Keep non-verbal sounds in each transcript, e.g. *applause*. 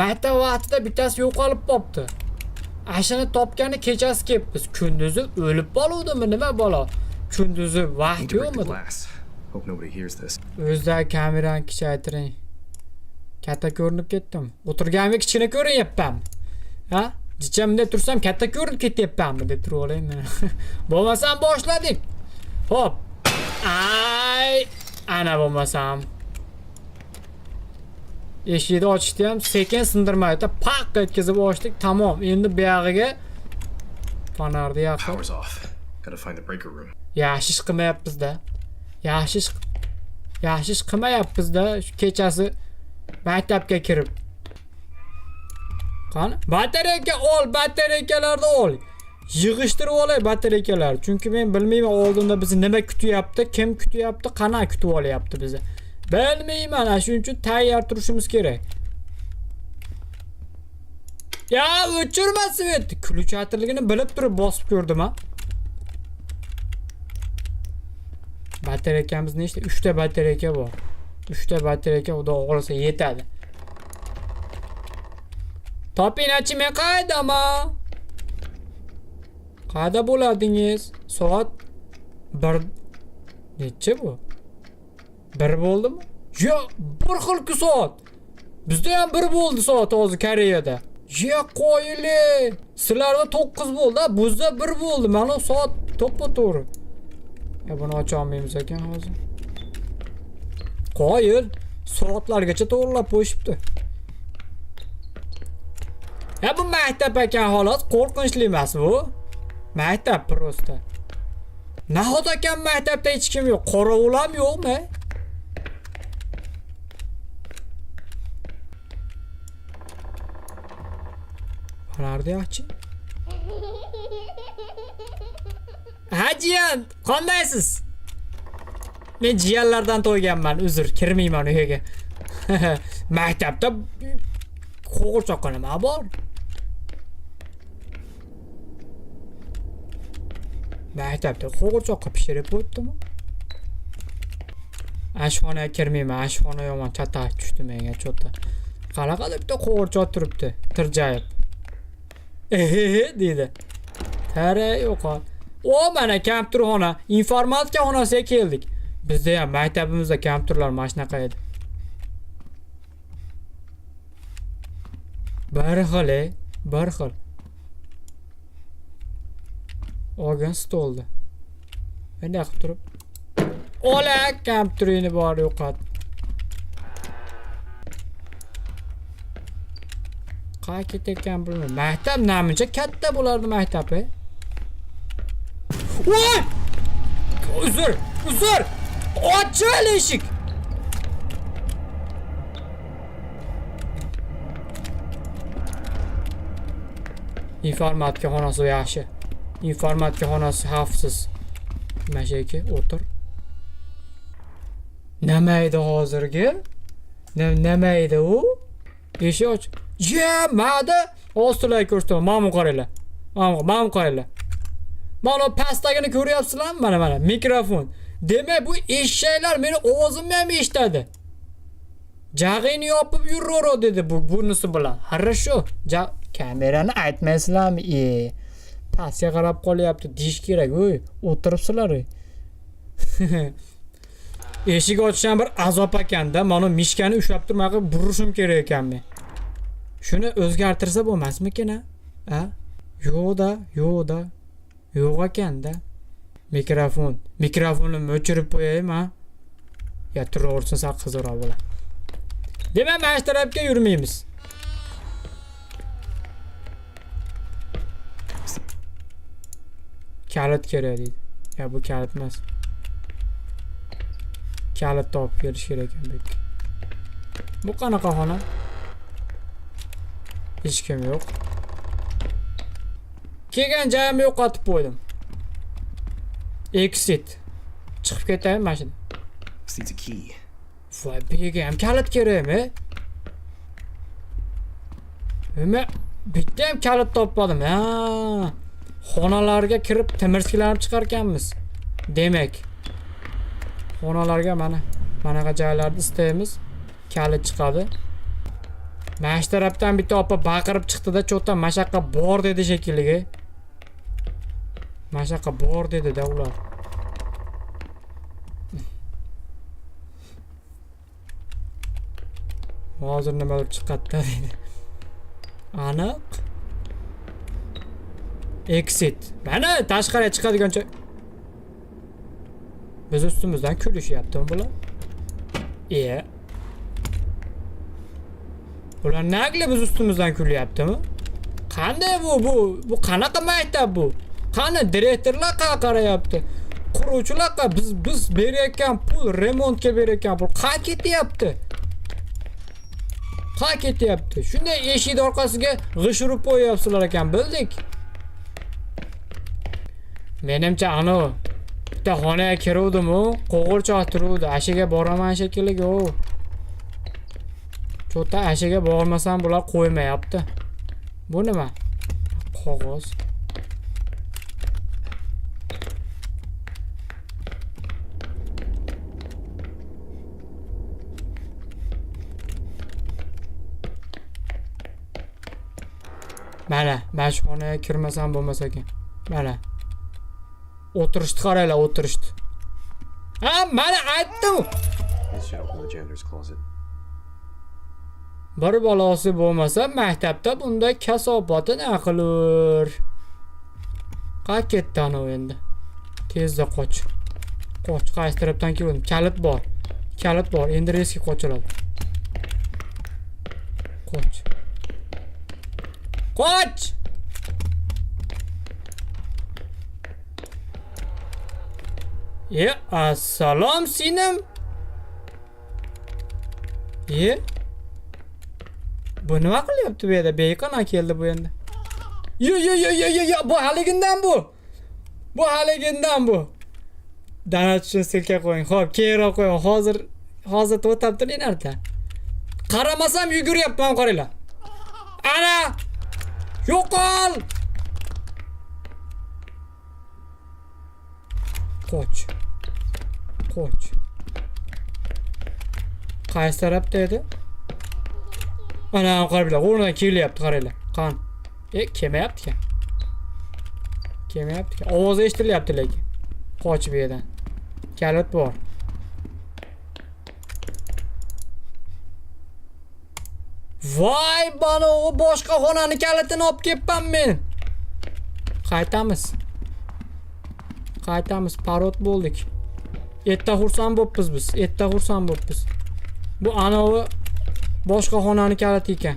maktab vaqtida bittasi yo'qolib qolibdi ashuni topgani kechasi kelibmiz kunduzi o'lib qoluvdimi nima balo kunduzi vaqt this. o'zidagi kamerani kichaytiring katta ko'rinib ketdim o'tirganimga kichkina ko'rinyapmanmi ha jichamda tursam katta ko'rinib ketyapmanmi deb turib olaymi *laughs* bo'lmasam boshladik ho'p. Ay! Ana bo'lmasam eshikni ochishni ham sekin sindirmaydi paq etkazib ochdik. Tamom endi buyog'iga fonarni yoqib. Yaxshi ish qilmayapmizda yaxshi ish yaxshi ish qilmayapmizda shu kechasi maktabga kirib. Qani? Batareyka ol batareykalarni ol. Yig'ishtirib olay batareykalar. Chunki men bilmayman oldinda bizni nima kutyapti kim kutyapti qanaqa kutib olyapti bizni bilmayman ana shuning uchun tayyor turishimiz kerak ya o'chirma svet kulchatirligini bilib turib bosib ko'rdim ha. Batareykamiz nechta uchta batareyka bor uchta batareyka xudo xohlasa yetadi topingchi men qaydaman qayda bo'ladingiz soat bir necha bu bir bo'ldimi yo'q bir xilku soat bizda ham bir bo'ldi soat hozir koreyada ye qo'yili sizlarda to'qqiz bo'ldi bizda bir bo'ldi mana soat to'ppa to'g'ri Ya bunu açamaymiz ekan hozir. Qoyil. Soatlargacha to'g'rilab qo'yishibdi. Ya bu maktab ekan xolos, qo'rqinchli emas bu. Maktab prosta. Nahot ekan maktabda hech kim yo'q, qorovul ham yo'qmi? Qalardi yaxshi. *laughs* Ha jiyan, qandaysiz? Men jiyanlardan to'yganman, uzr, kirmayman u yerga. Maktabda qo'g'irchoqqa nima bor? Maktabda qo'g'irchoqqa pishirib o'tdimi? Ashxonaga kirmayman, ashxona yomon chatak tushdi menga cho'ta. Qanaqa bitta qo'g'irchoq turibdi, tirjayib. Ehe deydi. Tara yo'qol. O mana kompyuterxona, informatika xonasiga keldik. Bizda ham maktabimizda kompyuterlar mana shunaqa edi. Bir xil, bir xil. Olgan stolda. Bunday qilib turib. Ola kompyuterini bor yo'qot. Qayerga ketayotgan bilmayman. Maktab namuncha katta bo'lardi maktab, e? Voy! Uzr, uzr! Ochil eshik! Informatika xonasi yaxshi. Informatika xonasi xavfsiz. Mashaka o'tir. Nima edi hozirgi? Nim- Nima edi u? Eshik och. Ya, mada ostilar ko'rsataman. Mana qaranglar. Mana mana qaranglar. Mana pastdagini ko'ryapsizlarmi? Mana mana mikrofon. Demak bu eshaklar meni ovozimni ham eshitadi. Jag'ingni yopib yuraver dedi bu bunisi bilan. Хорошо. Ja kamerani aytmaysizlarmi? E. Pastga qarab qolyapti. Dish kerak. Oy, o'tiribsizlar. oy. Eshik ochishdan bir azob ekanda, mana mishkani ushlab turmay qilib burishim kerak ekan men. Shuni o'zgartirsa bo'lmasmikin a? A? Yo'q-da, yo'q-da. Yo'q ekanda. Mikrofon. Mikrofonimni o'chirib qo'yaymi ha? Ya turaversin sal qizig'roq bo'ladi. Demak, mana shu tarafga yurmaymiz. Kalit kerak deydi. Ya bu kalit emas. Kalit topib kelish kerak ekan. Bu qanaqa xona? Hech kim yo'q. Kelgan joyimni yo'qotib qo'ydim. Exit. Chiqib ketaymi mashina? This needs a key. Voy, yerga ham kalit kerakmi? Nima? Bitta ham kalit topmadim. Ha. Xonalarga kirib timirskilanib chiqarkanmiz. Demak, xonalarga mana manaqa joylarni istaymiz. Kalit chiqadi. Mana shu tarafdan bitta opa baqirib chiqdida shu yoqqa bor dedi shekilli yoqqa bor dedida ular. Hozir nimadir chiqadida *laughs* deydi aniq. Exit. Mana tashqariga chiqadigan joy biz ustimizdan kulishyaptimi bular. İye bular nagli biz ustimizdan kulyaptimi qanday bu bu bu qanaqa maktab bu. Qani direktorlar qaqa qarayapti quruvchilar qa biz biz berayotgan pul remontga berayotgan pul qayerga ketyapti qayerga ketyapti shunday eshikni orqasiga g'isht urib qo'yyapsizlar ekan bildik. Menimcha anavi bitta xonaga kiruvdimu qo'g'irchoq turuvdi ashiga boraman shekilli u cho'ta ashiga bormasam bular qo'ymayapti. Bu nima? Qog'oz. Mana mana shu xonaga kirmasam bo'lmas ekan. Mana. O'tirishni qaranglar o'tirishni ha mana aytdim This should open the janitor's closet. Bir balosi bo'lmasa maktabda bunday kasofati na qilur qayerga ketdi anavi endi? Tezda qoch. Qoch qaysi tarafdan keldim kalit bor. Kalit bor. Endi reski qochiladi. Qoch. Qoch! E assalom singlim e bu nima qilyapti bu yerda beqona keldi bu endi yo yo yo yo yo yo. Bu haligindan bu. Bu haligindan bu. Donat uchun silka qo'ying ho'p keyinroq qo'ying hozir hozir o'tabdi narda qaramasam yuguryapman qaranglar ana! Yo'qol qoch qoch qaysi tarafda edi ana qaranglar o'rnidan kelyapti qaranglar qan e kelmayapti ekan kelmayapti ekan ovozi eshitilyapti lekin qoch bu yerdan kalit bor voy bana u boshqa xonani kalitini olib kelibman men qaytamiz qaytamiz parod bo'ldik erta xursand bo'libmiz biz. Erta xursand bo'libmiz bu anavi boshqa xonani kaliti ekan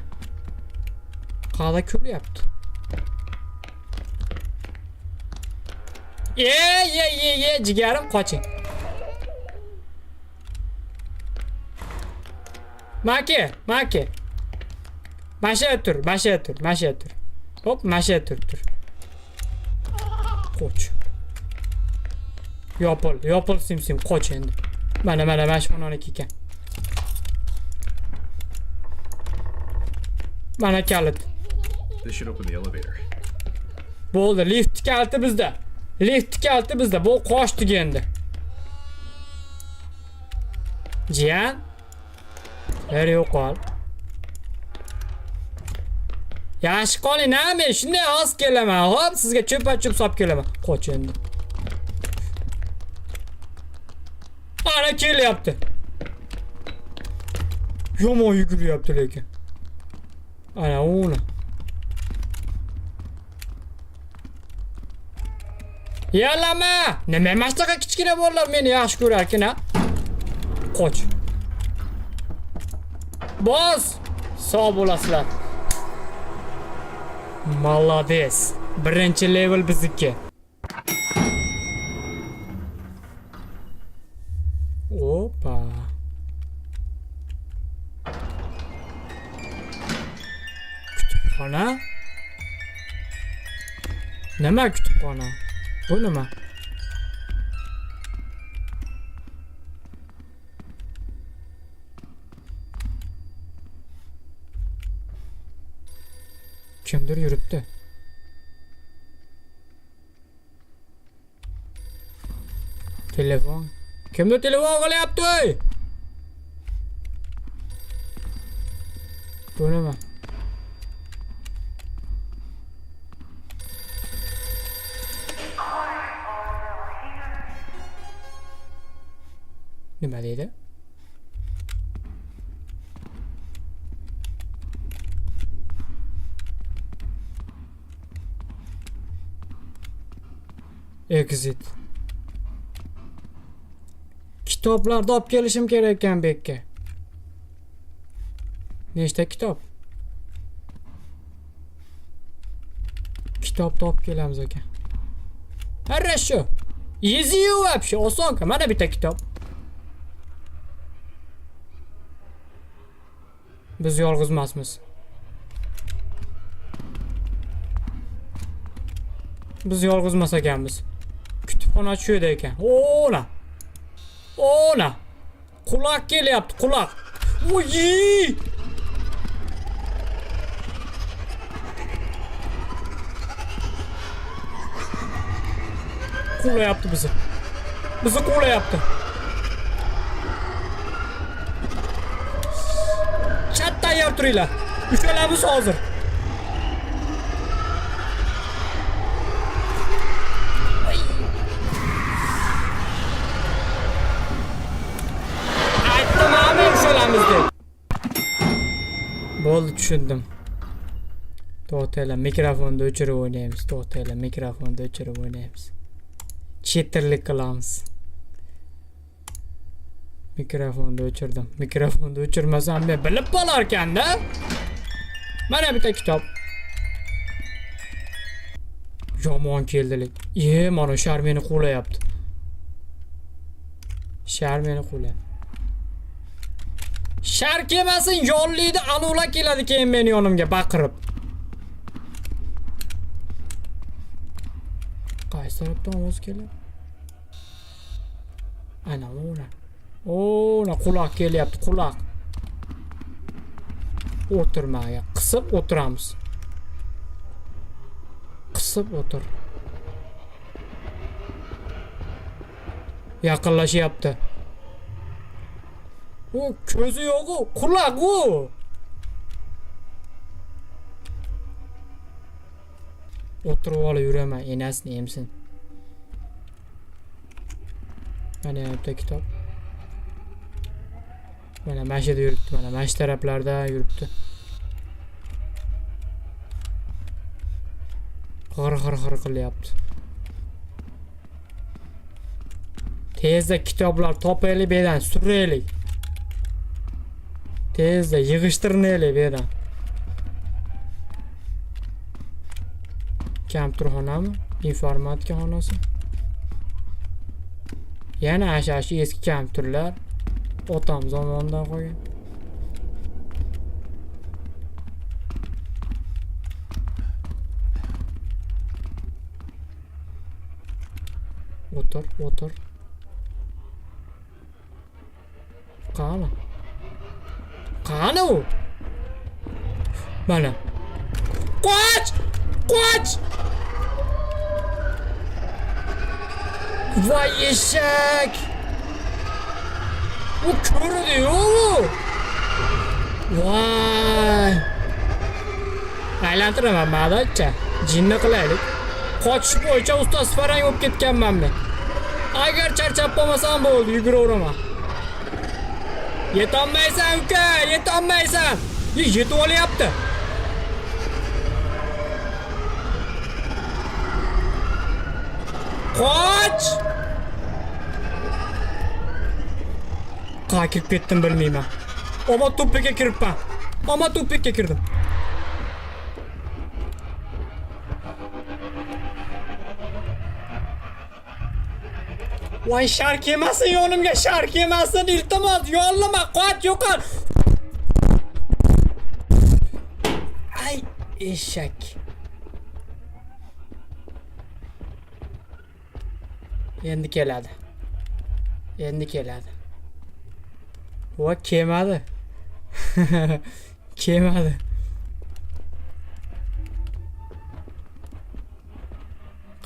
qayerda kulyapti ye ye ye ye jigarim qoching maki maki. Masha tur masha tur masha tur hop masha tur tur qoch yopil yopil sim sim qoch endi. Mana mana mana shu xonaniki ekan mana kalit This should open the elevator. bo'ldi lift kaliti bizda lift kaliti bizda bu qochdik endi jiyan yer yo'qol yaxshi qoling a men shunday oz kelaman hop sizga cho'pa cho'p solib kelaman qoch endi ana kelyapti yomon yuguryapti lekin A la 1. Yalama! Nima mashtaqa kichkina bolalar meni yaxshi ko'rarkin a? Qoch. Bos! Sog' bo'lasizlar. Malades. Birinchi level bizniki. Nima kutubxona? Bu nima? Kimdir yuribdi. Telefon. Kimdir telefon qilyapti? Bu nima? Nima deydi? Exit. Kitoblarni olib kelishim kerak ekan bu yerga. Nechta kitob? Kitobni olib kelamiz ekan. Хорошо. Easy вообще, osonka. Mana bitta kitob. Biz yolg'iz emasmiz. Biz yolg'iz emas ekanmiz. Kutubxona shu yerda ekan. O'la. O'la. Quloq kelyapti, quloq. Uyi! Quvlayapti bizni. Bizni quvlayapti. Tayyor turinglar. Uchalamiz hozir. Aytdim abi uchalamiz deb. Bo'ldi tushundim. To'xtanglar, mikrofonni o'chirib o'ynaymiz. To'xtanglar, mikrofonni o'chirib o'ynaymiz. Chetirlik qilamiz. Mikrofonni o'chirdim. Mikrofonni o'chirmasam men bilib qolarkan-da. Mana bitta kitob. Yomon keldilik. Ye, mana shar meni quvlayapti. Shar meni quvlayapti. Shar kelmasin, yollaydi, aluvlar keladi keyin meni yonimga baqirib. Qaysi tarafdan ovoz keladi? Ana ora. Ora quloq kelyapti, quloq. O'tirmaya, qisib o'tiramiz. Qisib o'tir. Yaqinlashyapti. U ko'zi yo'q-u, quloq u. O'tirib olib yuraman, enasini emsin. Mana yana bitta kitob. Yerda yuribdi, mana mana shu taraflarda yuribdi. G'ir g'ir g'ir qilyapti. Tezda kitoblar topaylik bu yerdan, suraylik. Tezda yig'ishtirinaylik bu yerdan. Kompyuter xonami? Informatika xonasi. Yana asha shu eski kompyuterlar otam zamonidan qolgan. O'tir, o'tir. Qani? Qani u? Mana. Qoch! Qoch! Vay eşek! Bu kör diyor bu. Vay! Aylantiraman ma'dacha. Jinni qilaylik. Qochish bo'yicha ustoz farang bo'lib ketganman men. Agar charchab qolmasam bo'ldi, yuguraverman. Yetolmaysan uka, yetolmaysan. Ye, Yetib olyapti. Qoch! Qaqa kirib ketdim bilmayman. Omma tupikka kiribman. Omma tupikka kirdim. Voy shark yemasin yonimga shark yemasin iltimos yollama qoch yo'qol. Ay eshak. Endi keladi. Endi keladi. Voy kelmadi. kelmadi.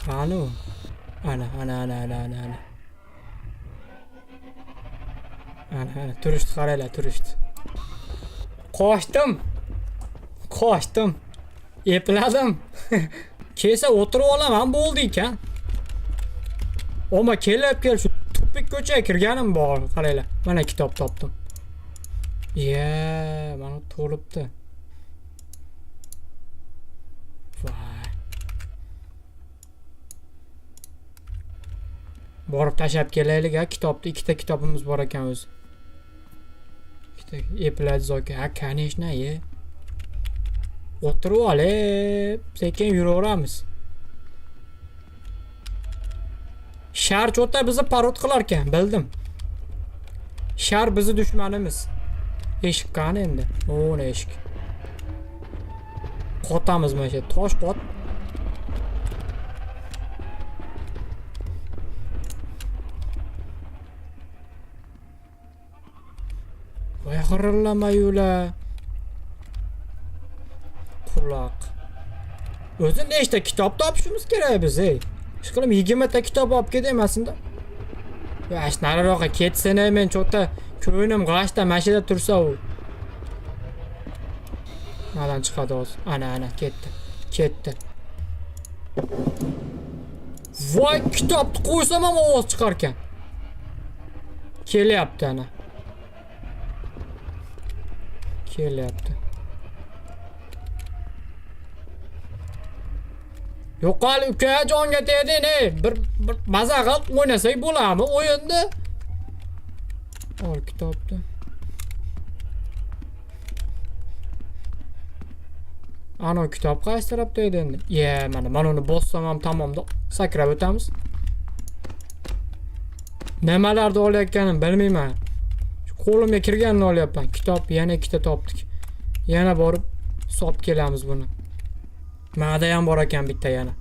Qani u? Ana, ana, ana, ana, ana, ana. Ana, turishdi, qaranglar, turishdi. Qochdim. qochdim epladim kelsa o'tirib olaman bo'ldi ekan oma kelib kel shu tupik ko'chaga kirganim bor qaranglar mana kitob topdim iye mana to'libdi voy borib tashlab kelaylik ha kitobni ikkita kitobimiz bor ekan o'zi ikkita epladi zoki ha конечно ye o'tirib olib sekin yuraveramiz shar cho'ta bizni parod qilar ekan bildim shar bizni dushmanimiz eshik qani endi? O'na eshik qotamiz mana shu tosh qot. Voy xirillamayular quloq. O'zi nechta kitob topishimiz kerak biz ey? İshqilib yigirmata kitob olib ket emasinda yosh nariroqqa ketsin ey men cho'ta ko'nglim g'ashda yerda tursa u nadan chiqadi hozir ana ana ketdi ketdi voy kitobni qo'ysam ham ovoz chiqarkan kelyapti ana. Kelyapti yo'qol uka jonga tegding ey bir bir maza qilib o'ynasak bo'ladimi ol kitobni ana kitob qaysi tarafda edi endi ye mana mana uni bossam ham tamomda sakrab o'tamiz nimalarni olayotganimni bilmayman qo'limga kirganini olyapman kitob yana ikkita topdik yana borib solib kelamiz buni mada ham bor ekan bitta yana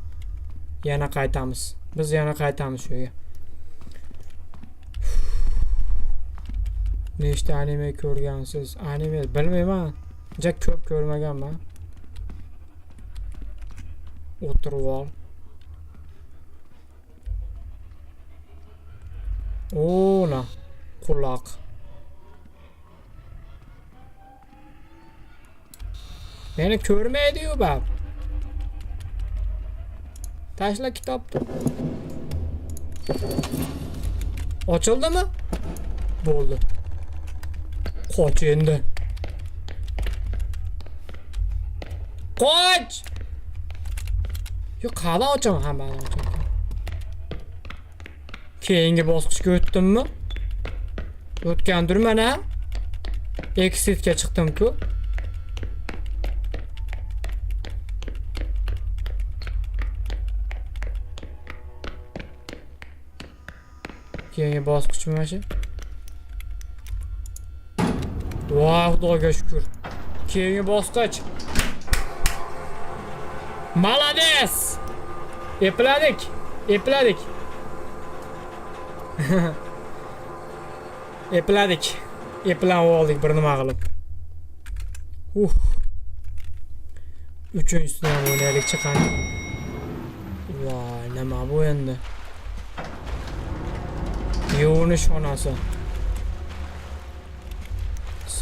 yana qaytamiz biz yana qaytamiz shu nechta anime ko'rgansiz anime bilmayman ja ko'p ko'rmaganman o'tirib ol o'na quloq meni ko'rmaydiyu bab tashla kitobni ochildimi bo'ldi qoch endi qoch yo qala ochaman ha mana ochaman keyingi bosqichga o'tdimmi o'tgandirman a exitga chiqdim-ku keyingi bosqich mana shu voy xudoga shukur keyingi bosqich Malades! Epladik. Epladik. *laughs* Epladik. Eplanib oldik bir nima qilib. Uf. Uchinchisini ham o'ynaylik chiqani. Voy, nima bu endi? Yuvinish xonasi.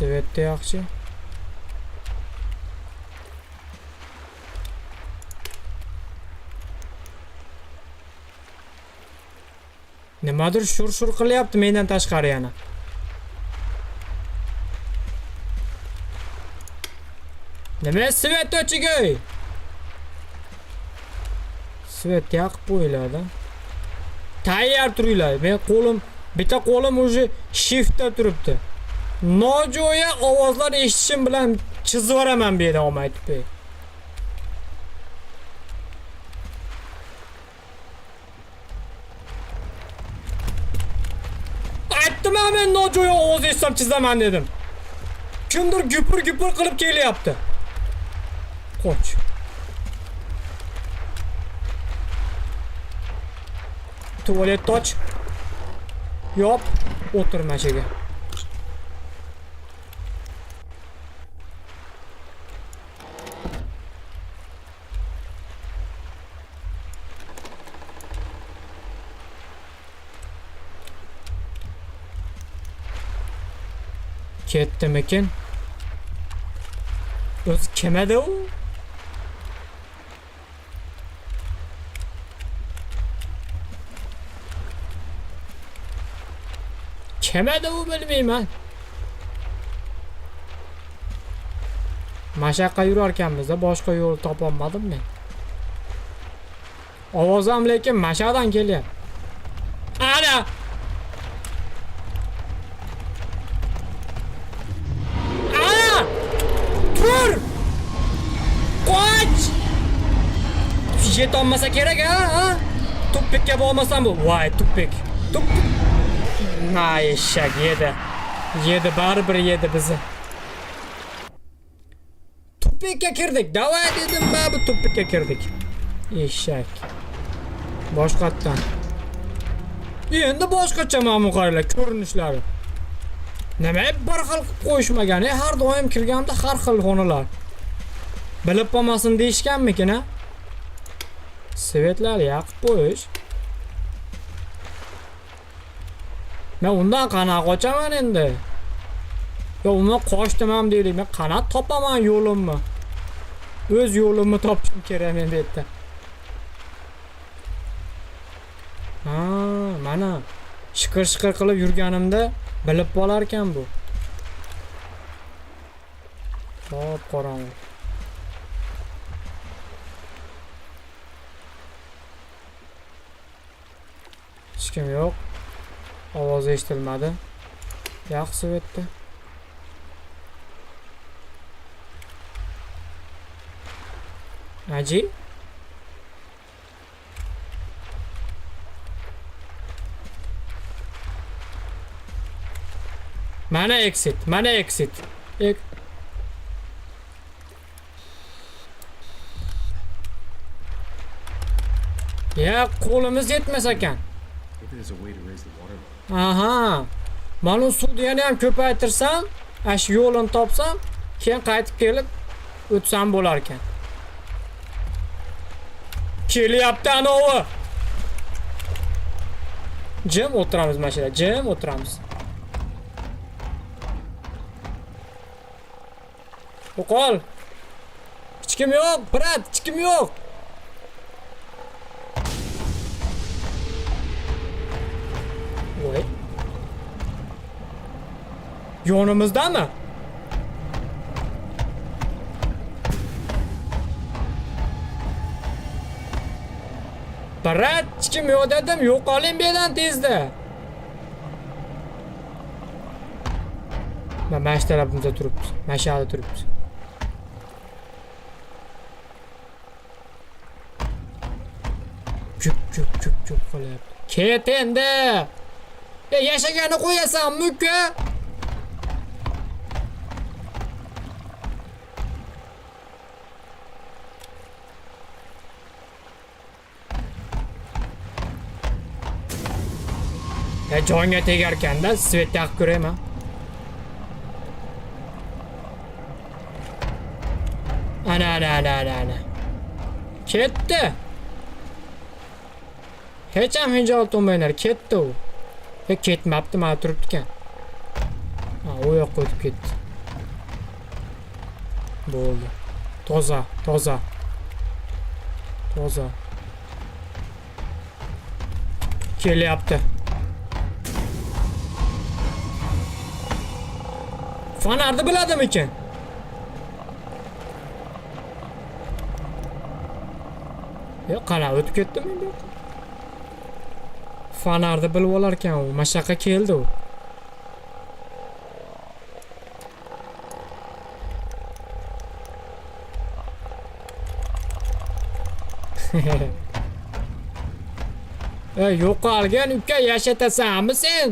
Svetda yaxshi. Nimadir shur-shur qilyapti mendan tashqari yana. Nima svet o'chigoy? Svet yoqib qo'yiladi. Tayyor turinglar. Men qo'lim, bitta qo'lim уже shiftda turibdi. Nojo'ya ovozlar eshitishim bilan chizib yuboraman bu yerda olmay aytib. Aytdim men nojo'ya ovoz eshitsam chizaman dedim. Kimdir güpür güpür qilib kelyapti. Qoch. Tualet och. Yop, o'tir mashaga. Ketdimikin? o'zi kim edi u kim edi u bilmayman mashaqqa yurarkanmiz boshqa yo'l topolmadim men ovoz ham lekin mashaqdan kelyapti ana yetolmasa kerak ha? Ha? Tuppikka bormasam bu. Voy tuppik tuppik ha eshak yedi. Yedi baribir yedi bizni tuppikka kirdik. Davay dedim ba bu tuppikka kirdik eshak boshqatdan endi boshqacha mamluqarlar ko'rinishlari nima bir xil qilib qo'yishmagan har doim kirganda har xil xonalar bilib qolmasin deyishganmikin a svetlar yoqib qo'yish men undan qanaqa qochaman endi. Yo undan qochdim ham deylik men qanaqa topaman yo'limni o'z yo'limni topishim kerak men bu yerda ha mana. Shiqir shiqir qilib yurganimda bilib qolarkan bu. Hop qorong'i hech kim yo'q ovoz eshitilmadi yaxshi svetda aji mana exit mana exit. Ek ya qo'limiz yetmas ekan aha. Mana suvni yana ham ko'paytirsam ana shu yo'lini topsam keyin qaytib kelib o'tsam bo'lar ekan kelyapti anovi jim o'tiramiz mana jim o'tiramiz yo'qol hech kim yo'q brat hech kim yo'q yonimizdami brat hech kim yo'q dedim tezda mana mana shu tarafimizda turibmiz mana shu yoqda turibmiz jup jup jup jup qilyapti ket endi e yashagani qo'yasanmi uka Ya jonga tegarkanda svet yoqib ko'rayman ana ana ana ana ana. Ketdi. Hech ham hijolat bo'lmanglar ketdi u e ketmabdi mana turibdi ekan ha u yoqqa o'tib ketdi bo'ldi toza toza. Toza. Kelyapti fonarni biladimikin yo'q qana o'tib ketdimi endi fonarni bilib olarkan u mana shu yoqqa keldi u *laughs* ey yo'qolgan uka yashatasanmi sen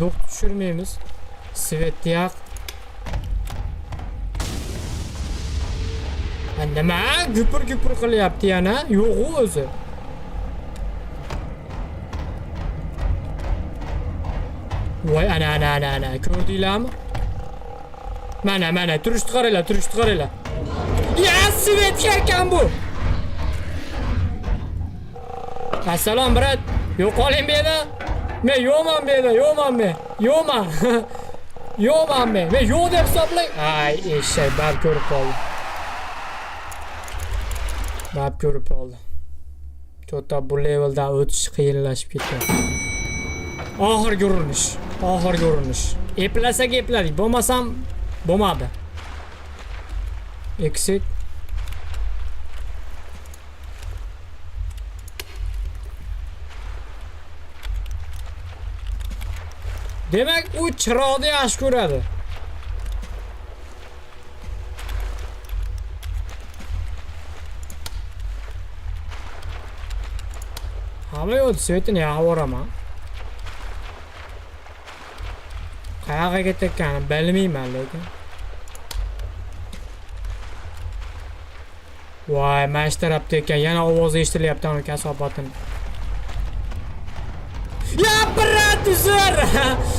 do'q tushirmaymiz svetni yoq Ha, nima gupur gupur qilyapti yana yo'q o'zi voy ana ana ana ana. Ko'rdinglarmi mana mana turishni qaranglar turishni qaranglar ya svetga ekan bu! Assalom brat. Yo'qoling bu yerda. Men yo'qman bu yerda, yo'qman men. Yo'qman. *laughs* yo'qman men. Men yo'q deb hisoblang. Ay, eshak bab ko'rib qoldi. Bab ko'rib qoldi. To'ta bu leveldan o'tish qiyinlashib ketdi. Oxirgi urinish. Oxirgi urinish. Eplasak epladik. Bo'lmasam bo'lmadi. Exit. Demak, u chiroqni yaxshi ko'radi. Hamma yo'l svetini yoqib yuboraman. Qayoqqa ketayotganini bilmayman lekin. Voy, mana shu tarafda ekan, yana ovozi eshitilyapti uni kasobatini. Ya brat uzr! *laughs*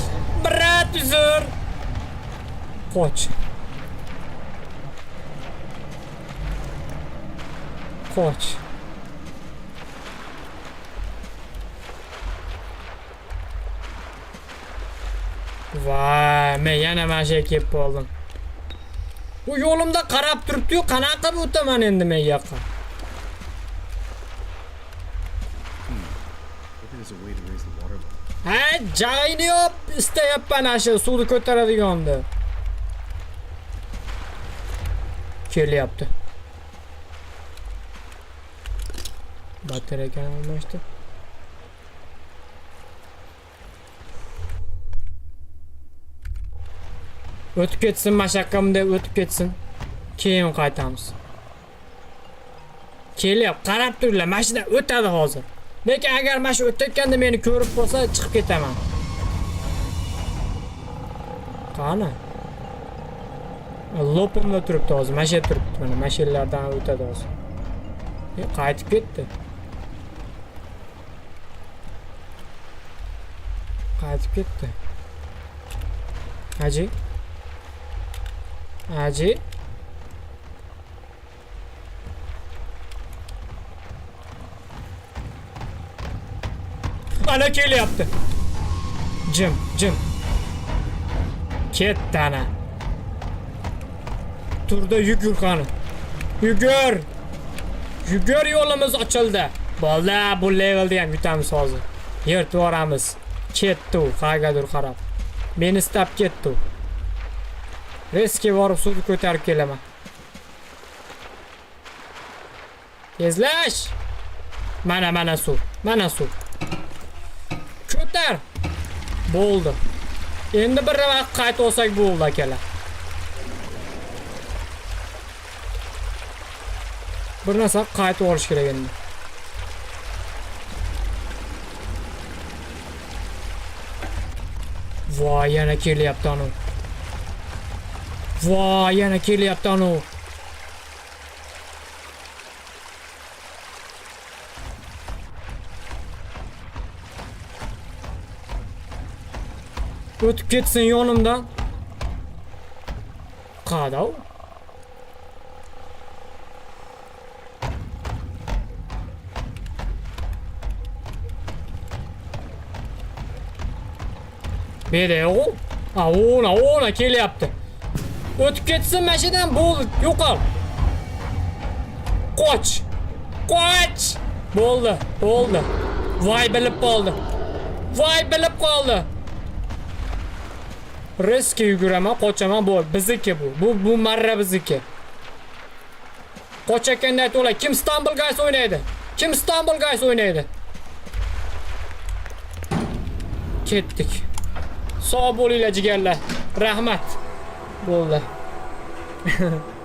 Voy, men yana mana shu yerga kelib qoldim. Bu yo'limda qarab turibdi-yu, qanaqa qilib o'taman endi men yoqqa? Maybe there's a way to raise the water level. Ha, joyini yop, istayapman ana shu suvni ko'taradiganda. Kelyapti. Batareyani almashdi. O'tib ketsin mashaqqamda o'tib ketsin. Keyin qaytamiz. Kelyapti, qarab turinglar, mashina o'tadi hozir. Lekin agar mana shu o'tayotganda meni ko'rib qolsa, chiqib ketaman. Qani? Lopimda turibdi hozir, mashina turibdi, mana mashinalardan o'tadi hozir. Qaytib ketdi. Qaytib ketdi. Haji? Haji? Ana kelyapti. Jim, jim. Ketdi ana. Turda yugur qani. Yugur. Yugur yo'limiz ochildi. Bo'ldi, bu levelda ham yutamiz hozir. Yirtib yuboramiz. Ketdi u, qayergadir qarab. Meni istab ketdi u. Riski borib suvni ko'tarib kelaman. Tezlash. Mana mana suv. Mana suv. Bo'ldi. Endi bir vaqt qaytib olsak bo'ldi akalar. Bir narsa qaytib olish kerak endi. Voy, yana kelyapti anu. Voy, yana kelyapti anu. O'tib ketsin yonimdan. Qada u? Beri yo'q u. Ha, ona, ona kelyapti. O'tib ketsin mashinadan bo'ldi, yo'qol. Qoch. Qoch. Bo'ldi, bo'ldi. Voy bilib qoldi. Voy bilib qoldi. Riskga yuguraman, qochaman, bu bizniki bu. Bu bu marra bizniki. Qochayotganda aytib kim Istanbul Guys o'ynaydi? Kim Istanbul Guys o'ynaydi? Ketdik. Sog' bo'linglar jigarlar. Rahmat. Bo'ldi. *laughs*